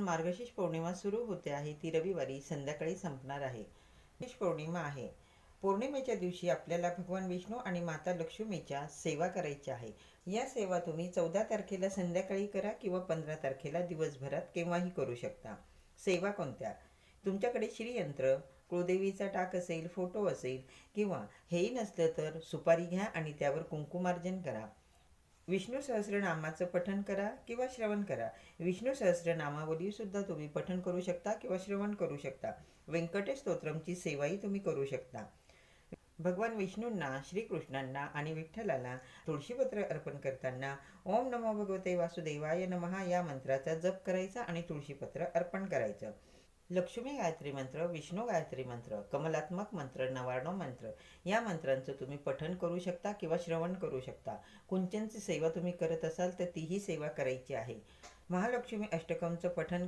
मार्गशीर्ष पौर्णिमा सुरू होते आहे. ती रविवारी संध्याकाळी संपणार आहे. पौर्णिमा आहे. पौर्णिमेच्या दिवशी आपल्याला भगवान विष्णू आणि माता लक्ष्मीच्या सेवा करायची आहे. या सेवा तुम्ही चौदा तारखेला संध्याकाळी करा किंवा पंधरा तारखेला दिवसभरात केव्हाही करू शकता. सेवा कोणत्या? तुमच्याकडे श्रीयंत्र कुळदेवीचा टाक असेल फोटो असेल किंवा हेही नसलं तर सुपारी घ्या आणि त्यावर कुंकुमार्जन करा. विष्णू सहस्रनामाचं पठन करा किंवा श्रवण करा. विष्णू सहस्रनामावली सुद्धा तुम्ही पठन करू शकता किंवा श्रवण करू शकता. व्यंकटेश स्तोत्रमची सेवाही तुम्ही करू शकता. भगवान विष्णूंना श्रीकृष्णांना आणि विठ्ठलाला तुळशीपत्र अर्पण करताना ओम नमो भगवते वासुदेवाय नमहा या मंत्राचा जप करायचा आणि तुळशीपत्र अर्पण करायचं. लक्ष्मी गायत्री मंत्र विष्णू गायत्री मंत्र कमलात्मक मंत्र नवार्णव मंत्र या मंत्रांचं तुम्ही पठन करू शकता किंवा श्रवण करू शकता. कुंचनची सेवा तुम्ही करत असाल तर तीही सेवा करायची आहे. महालक्ष्मी अष्टकमचं पठन